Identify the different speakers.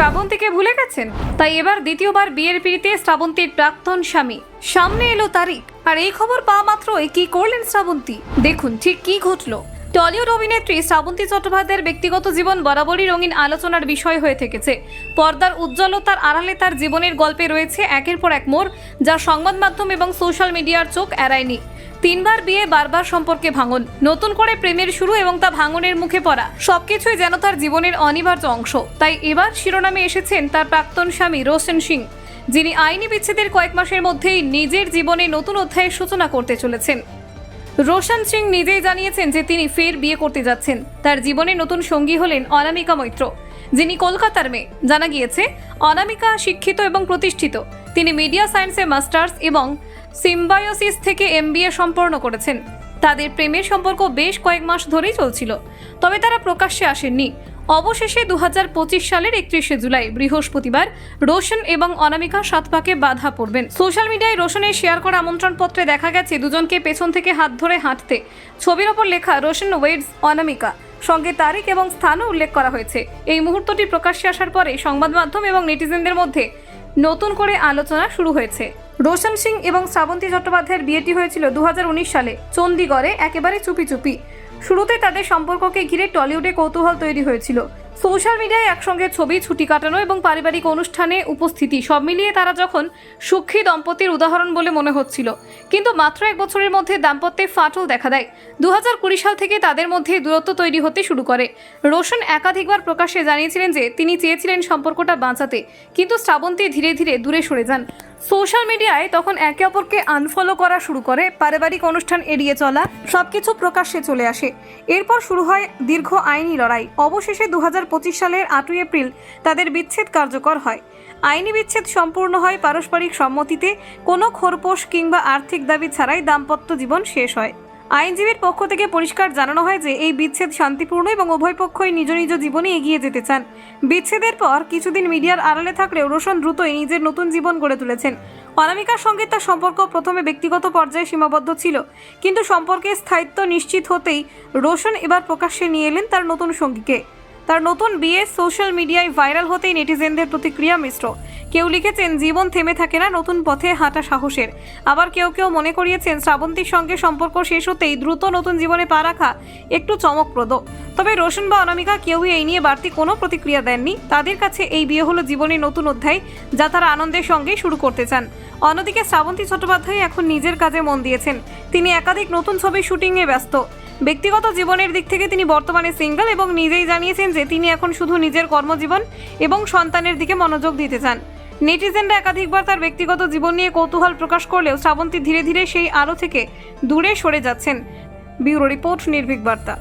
Speaker 1: শ্রাবন্তীকে ভুলে গেছেন? তাই এবার দ্বিতীয়বার বিয়ের পিড়িতে শ্রাবন্তীর প্রাক্তন স্বামী। সামনে এলো তারিখ। আর এই খবর পাওয়া মাত্রই কি করলেন শ্রাবন্তী? দেখুন ঠিক কি ঘটলো। টলিউড অভিনেত্রী শ্রাবন্তী চট্টোপাধ্যায়ের ব্যক্তিগত জীবন বরাবরই রঙিন আলোচনার বিষয় হয়ে থেকেছে। পর্দার উজ্জ্বলতার আড়ালে তার জীবনের গল্পে রয়েছে একের পর এক মোড়, যা সংবাদ মাধ্যম এবং সোশ্যাল মিডিয়ার চোখ এড়ায়নি। তিনবার বিয়ে, বারবার সম্পর্কে ভাঙন, নতুন করে প্রেমের শুরু এবং তা ভাঙনের মুখে পড়া, সবকিছুই যেন তার জীবনের অনিবার্য অংশ। তাই এবার শিরোনামে এসেছেন তার প্রাক্তন স্বামী রোশন সিং, যিনি আইনি বিচ্ছেদের কয়েক মাসের মধ্যেই নিজের জীবনে নতুন অধ্যায়ের সূচনা করতে চলেছেন। রোশন সিং নিজেই জানিয়েছেন যে তিনি ফের বিয়ে করতে যাচ্ছেন। তার জীবনে নতুন সঙ্গী হলেন অনামিকা মৈত্র, যিনি কলকাতার মেয়ে। জানা গিয়েছে, অনামিকা শিক্ষিত এবং প্রতিষ্ঠিত। তিনি মিডিয়া সায়েন্সে মাস্টার্স এবং সিম্বায়োসিস থেকে এমবিএ সম্পন্ন করেছেন। তাদের প্রেমের সম্পর্ক বেশ কয়েক মাস ধরেই চলছিল, তবে তারা প্রকাশ্যে আসেননি। অবশেষে দু হাজার পঁচিশ সালের একত্রিশে জুলাই বৃহস্পতিবার রোশন এবং অনামিকা সাত পাকে বাধা পড়বেন। সোশ্যাল মিডিয়ায় রোশনের শেয়ার করা আমন্ত্রণপত্রে দেখা গেছে, দুজনকে পেছন থেকে হাত ধরে হাঁটতে। ছবির ওপর লেখা, রোশন ওয়েডস অনামিকা। সঙ্গে তারিখ এবং স্থানও উল্লেখ করা হয়েছে। এই মুহূর্তটি প্রকাশ্যে আসার পরে সংবাদ মাধ্যম এবং নেটিজেনদের মধ্যে নতুন করে আলোচনা শুরু হয়েছে। রোশন সিং এবং শ্রাবন্তী চট্টোপাধ্যায়ের বিয়েটি হয়েছিল দু হাজার উনিশ সালে। চণ্ডীগড়ে একেবারে চুপি চুপি। শুরুতে তাদের সম্পর্ককে ঘিরে টলিউডে কৌতূহল তৈরি হয়েছিল। সোশ্যাল মিডিয়ায় একসঙ্গে ছবি, ছুটি কাটানো এবং পারিবারিক অনুষ্ঠানে উপস্থিতি, সব মিলিয়ে তারা যখন সুখী দম্পতির উদাহরণ বলে মনে হচ্ছিল। কিন্তু মাত্র এক বছরের মধ্যে দাম্পত্যে ফাটল দেখা দেয়। দু হাজার কুড়ি সাল থেকে তাদের মধ্যে দূরত্ব তৈরি হতে শুরু করে। রোশন একাধিকবার প্রকাশ্যে জানিয়েছিলেন যে তিনি চেয়েছিলেন সম্পর্কটা বাঁচাতে, কিন্তু শ্রাবন্তী ধীরে ধীরে দূরে সরে যান। সোশ্যাল মিডিয়ায় তখন একে অপরকে আনফলো করা শুরু করে, পারিবারিক অনুষ্ঠান এড়িয়ে চলা, সবকিছু প্রকাশ্যে চলে আসে। এরপর শুরু হয় দীর্ঘ আইনি লড়াই। অবশেষে দু হাজার পঁচিশ সালের আটই এপ্রিল তাদের বিচ্ছেদ কার্যকর হয়। আইনি বিচ্ছেদ সম্পূর্ণ হয় পারস্পরিক সম্মতিতে, কোনো খোরপোশ কিংবা আর্থিক দাবি ছাড়াই দাম্পত্য জীবন শেষ হয়। আইনজীবীর পক্ষ থেকে পরিষ্কার জানানো হয় যে এই বিচ্ছেদ শান্তিপূর্ণ এবং উভয় পক্ষই নিজ নিজ জীবনে এগিয়ে যেতে চান। বিচ্ছেদের পর কিছুদিন মিডিয়ার আড়ালে থাকলেও রোশন দ্রুতই নিজের নতুন জীবন গড়ে তুলেছেন। অনামিকার সঙ্গে তার সম্পর্ক প্রথমে ব্যক্তিগত পর্যায়ে সীমাবদ্ধ ছিল, কিন্তু সম্পর্কের স্থায়িত্ব নিশ্চিত হতেই রোশন এবার প্রকাশ্যে নিয়ে এলেন তার নতুন সঙ্গীকে। তার নতুন বিয়ে সোশ্যাল মিডিয়ায় ভাইরাল হতেই নেটিজেনদের প্রতিক্রিয়া মিশ্র। কেউ লিখেছেন, জীবন থেমে থাকে না, নতুন পথে হাঁটা সাহসের। আবার কেউ কেউ মনে করিয়েছেন, শ্রাবন্তীর সঙ্গে সম্পর্ক শেষ হতেই দ্রুত নতুন জীবনে পা রাখা একটু চমকপ্রদ। তবে রোশন বা অনামিকা কেউই এই নিয়ে বাড়তি কোনো প্রতিক্রিয়া দেননি। তাদের কাছে এই বিয়ে হলো জীবনের নতুন অধ্যায়, যা তারা আনন্দের সঙ্গেই শুরু করতে চান। অন্যদিকে শ্রাবন্তী চট্টোপাধ্যায় এখন নিজের কাজে মন দিয়েছেন। তিনি একাধিক নতুন ছবির শুটিংয়ে ব্যস্ত। ব্যক্তিগত জীবনের দিক থেকে তিনি বর্তমানে সিঙ্গেল এবং নিজেই জানিয়েছেন যে তিনি এখন শুধু নিজের কর্মজীবন এবং সন্তানের দিকে মনোযোগ দিতে চান। নেটিজেনরা একাধিকবার তার ব্যক্তিগত জীবন নিয়ে কৌতূহল প্রকাশ করলেও শ্রাবন্তী ধীরে ধীরে সেই আলো থেকে দূরে সরে যাচ্ছেন। ব্যুরো রিপোর্ট নির্ভীক বার্তা।